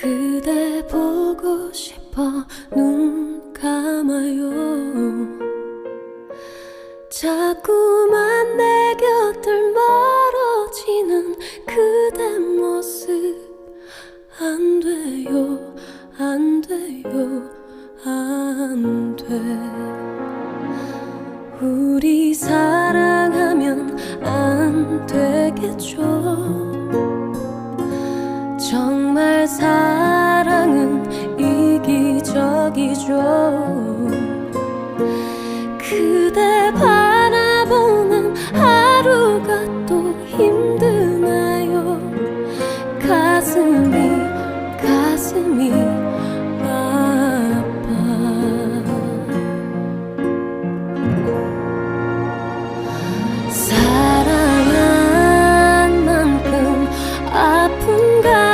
그대 보고 싶어 눈 감아요. 자꾸만 내 곁을 멀어지는 그대 모습. 안 돼요 안 돼요 안 돼. 우리 사랑하면 안 되겠죠. 정말 사 그대 바라보는 하루가 또 힘드나요? 가슴이 가슴이 아파. 사랑한 만큼 아픈가